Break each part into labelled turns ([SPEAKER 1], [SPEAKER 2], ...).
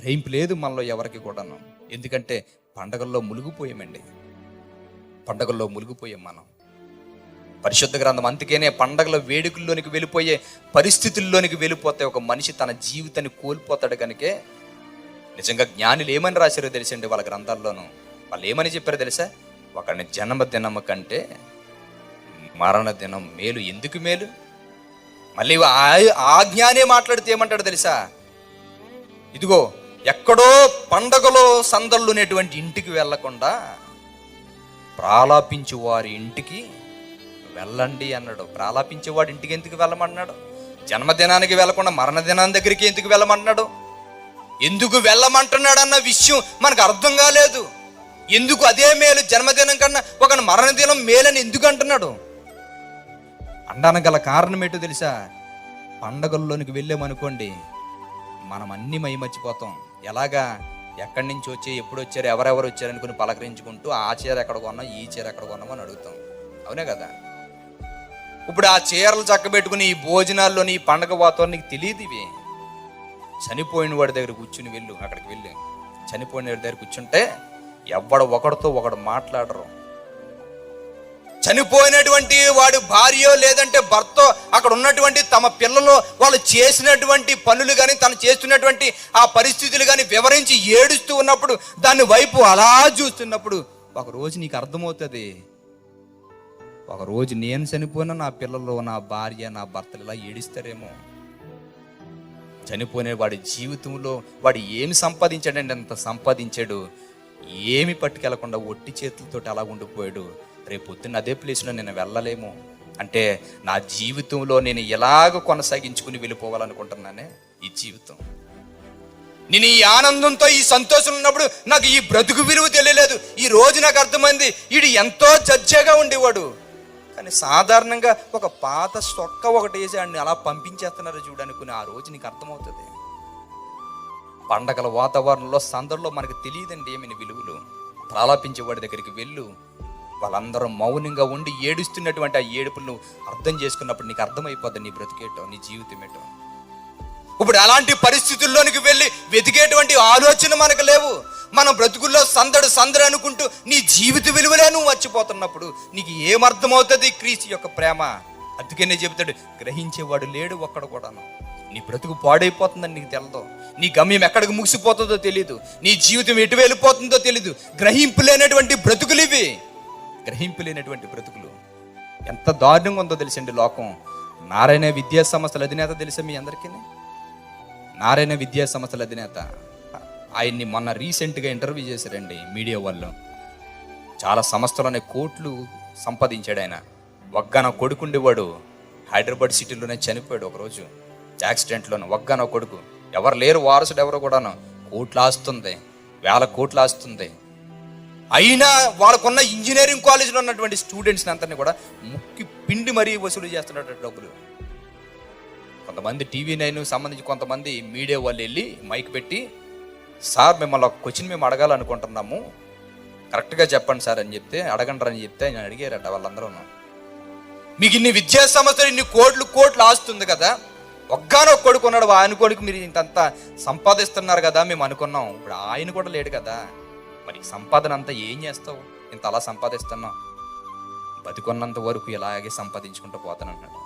[SPEAKER 1] గ్రహింపు లేదు మనలో ఎవరికి కూడాను. ఎందుకంటే పండగల్లో మునిగిపోయామండి. పండగల్లో మునిగిపోయాం మనం. పరిశుద్ధ గ్రంథం అందుకేనే పండగల వేడుకల్లోనికి వెళ్ళిపోయే పరిస్థితుల్లోనికి వెళ్ళిపోతే ఒక మనిషి తన జీవితాన్ని కోల్పోతాడు కనుకే నిజంగా జ్ఞానులు ఏమని రాశారో తెలిసండి వాళ్ళ గ్రంథాల్లోనూ? వాళ్ళు ఏమని చెప్పారో తెలుసా? ఒకడిని జన్మదినం కంటే మరణ దినం మేలు ఎందుకు మేలు? మళ్ళీ ఆ- ఆ జ్ఞానే మాట్లాడితే ఏమంటాడు తెలుసా? ఇదిగో ఎక్కడో పండగలో సందళ్ళునేటువంటి ఇంటికి వెళ్ళకుండా ప్రాలాపించు వారి ఇంటికి వెళ్ళండి అన్నాడు. ప్రాలాపించేవాడి ఇంటికి ఎందుకు వెళ్ళమన్నాడు? జన్మదినానికి వెళ్ళకుండా మరణదినాన్ని దగ్గరికి ఎందుకు వెళ్ళమన్నాడు? ఎందుకు వెళ్ళమంటున్నాడు అన్న విషయం మనకు అర్థం కాలేదు. ఎందుకు అదే మేలు జన్మదినం కన్నా ఒక మరణదినం మేలని ఎందుకు అంటున్నాడు? అనడానికి గల కారణం ఏంటో తెలుసా? పండగల్లోనికి వెళ్ళామనుకోండి మనం అన్ని మైమర్చిపోతాం. ఎలాగా? ఎక్కడి నుంచి వచ్చి ఎప్పుడు వచ్చారు ఎవరెవరు వచ్చారు అనుకుని పలకరించుకుంటూ ఆ చీర ఎక్కడ కొన్నాం ఈ చీర ఎక్కడ కొన్నాం అని అడుగుతాం. అవునే కదా? ఇప్పుడు ఆ చీరలు చక్కబెట్టుకుని ఈ భోజనాల్లోని ఈ పండగ వాతావరణం నీకు తెలియదు ఇవి. చనిపోయిన వాడి దగ్గర కూర్చుని వెళ్ళు అక్కడికి వెళ్ళి. చనిపోయిన వాడి దగ్గర కూర్చుంటే ఎవడ ఒకడితో ఒకడు మాట్లాడరు. చనిపోయినటువంటి వాడి భార్యో లేదంటే భర్త అక్కడ ఉన్నటువంటి తమ పిల్లలు వాళ్ళు చేసినటువంటి పనులు కానీ తను చేస్తున్నటువంటి ఆ పరిస్థితులు కానీ వివరించి ఏడుస్తూ ఉన్నప్పుడు దాని వైపు అలా చూస్తున్నప్పుడు ఒకరోజు నీకు అర్థమవుతుంది. ఒకరోజు నేను చనిపోయినా నా పిల్లలు నా భార్య నా భర్తలు ఇలా ఏడిస్తారేమో. చనిపోయిన వాడి జీవితంలో వాడు ఏమి సంపాదించాడండి అంత సంపాదించాడు. ఏమి పట్టుకెళ్ళకుండా ఒట్టి చేతులతోటి అలా ఉండిపోయాడు. రేపు పొద్దున్న అదే ప్లేస్లో నేను వెళ్ళలేము. అంటే నా జీవితంలో నేను ఎలాగ కొనసాగించుకుని వెళ్ళిపోవాలనుకుంటున్నానే ఈ జీవితం. నేను ఈ ఆనందంతో ఈ సంతోషం ఉన్నప్పుడు నాకు ఈ బ్రతుకు విలువ తెలియలేదు. ఈ రోజు నాకు అర్థమైంది వీడు ఎంతో చర్చగా ఉండేవాడు. కానీ సాధారణంగా ఒక పాత సొక్క ఒకటి వేసి ఆడిని అలా పంపించేస్తున్నారు చూడనుకుని ఆ రోజు నీకు అర్థమవుతుంది. పండగల వాతావరణంలో సందర్లో మనకు తెలియదండి ఏమైనా విలువలు. ప్రాలాపించే వాడి దగ్గరికి వెళ్ళు. వాళ్ళందరూ మౌనంగా ఉండి ఏడుస్తున్నటువంటి ఆ ఏడుపులను అర్థం చేసుకున్నప్పుడు నీకు అర్థమైపోద్ది నీ బ్రతికేటో నీ జీవితం ఏటో. ఇప్పుడు అలాంటి పరిస్థితుల్లోనికి వెళ్ళి వెతికేటువంటి ఆలోచన మనకు లేవు. మనం బ్రతుకుల్లో సందడు సందడు అనుకుంటూ నీ జీవిత విలువలే నువ్వు మర్చిపోతున్నప్పుడు నీకు ఏమర్థమవుతుంది క్రీస్తు యొక్క ప్రేమ? అందుకనే చెబుతాడు గ్రహించేవాడు లేడు ఒక్కడ కూడాను. నీ బ్రతుకు పాడైపోతుందని నీకు తెలదు. నీ గమ్యం ఎక్కడికి ముగిసిపోతుందో తెలియదు నీ జీవితం ఎటు వెళ్ళిపోతుందో తెలియదు గ్రహింపు లేనటువంటి బ్రతుకులు ఇవి. గ్రహింపు లేనటువంటి బ్రతుకులు. ఎంత దారుణంగా ఉందో తెలిసండి లోకం. నారాయణ విద్యా సంస్థల అధినేత తెలుసా మీ అందరికీ? నారాయణ విద్యా సంస్థల అధినేత. ఆయన్ని మొన్న రీసెంట్గా ఇంటర్వ్యూ చేశారండి మీడియా వాళ్ళు. చాలా సంస్థలోనే కోట్లు సంపాదించాడు ఆయన. ఒక్కన కొడుకుండేవాడు హైదరాబాద్ సిటీలోనే చనిపోయాడు ఒకరోజు. యాక్సిడెంట్లోను ఒక్కన కొడుకు. ఎవరు లేరు వారసుడు ఎవరు కూడాను? కోట్లు ఆస్తుంది. వేల కోట్లు ఆస్తుంది. అయినా వాళ్ళకున్న ఇంజనీరింగ్ కాలేజీలో ఉన్నటువంటి స్టూడెంట్స్ అంతా కూడా ముక్కి పిండి మరీ వసూలు చేస్తున్నట్టు డబ్బులు కొంతమంది టీవీ నైన్ సంబంధించి కొంతమంది మీడియా వాళ్ళు వెళ్ళి మైక్ పెట్టి సార్ మిమ్మల్ని ఒక క్వశ్చన్ మేము అడగాలనుకుంటున్నాము. కరెక్ట్గా చెప్పండి సార్ అని చెప్తే అడగండి అని చెప్తే నేను అడిగారట వాళ్ళందరూ మీకు ఇన్ని విద్యా సంస్థలు ఇన్ని కోట్లు కోట్లు ఆస్తుంది కదా. ఒక్కనో కొడుకున్నాడు ఆయన కొడుకు మీరు ఇంతంతా సంపాదిస్తున్నారు కదా మేము అనుకున్నాం. ఇప్పుడు ఆయన కూడా లేడు కదా. మరి సంపాదన అంతా ఏం చేస్తావు? ఇంత అలా సంపాదిస్తున్నావు బతికున్నంత వరకు ఇలాగే సంపాదించుకుంటూ పోతానన్నాడు.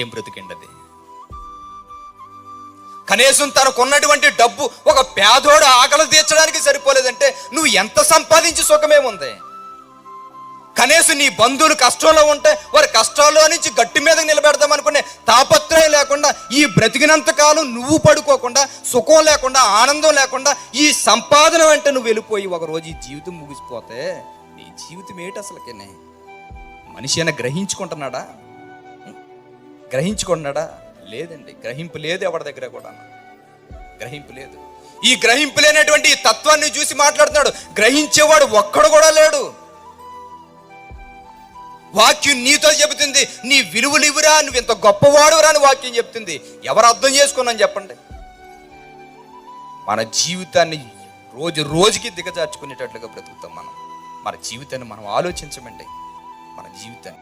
[SPEAKER 1] ఏం బ్రతికిండది? కనీసం తనకున్నటువంటి డబ్బు ఒక పేదోడు ఆకలి తీర్చడానికి సరిపోలేదంటే నువ్వు ఎంత సంపాదించి సుఖమేముంది? కనీసం నీ బంధువులు కష్టంలో ఉంటే వారి కష్టాల్లో నుంచి గట్టి మీద నిలబెడదాం అనుకునే తాపత్రయం లేకుండా ఈ బ్రతికినంత కాలం నువ్వు పడుకోకుండా సుఖం లేకుండా ఆనందం లేకుండా ఈ సంపాదన వెంట నువ్వు వెళ్ళిపోయి ఒకరోజు ఈ జీవితం ముగిసిపోతే నీ జీవితం ఏంటి అసలుకేనే? మనిషి అయినా గ్రహించుకుంటున్నాడా? గ్రహించుకుంటున్నాడా? లేదండి. గ్రహింపు లేదు ఎవరి దగ్గర కూడా గ్రహింపు లేదు. ఈ గ్రహింపు లేనటువంటి ఈ తత్వాన్ని చూసి మాట్లాడుతున్నాడు. గ్రహించేవాడు ఒక్కడు కూడా లేడు. వాక్యం నీతో చెబుతుంది. నీ విలువలు ఇవ్వరా నువ్వు ఇంత గొప్పవాడురా అని వాక్యం చెప్తుంది ఎవరు అర్థం చేసుకున్నాను చెప్పండి. మన జీవితాన్ని రోజు రోజుకి దిగజార్చుకునేటట్లుగా బ్రతుకుతాం మనం. మన జీవితాన్ని మనం ఆలోచించమండి. మన జీవితాన్ని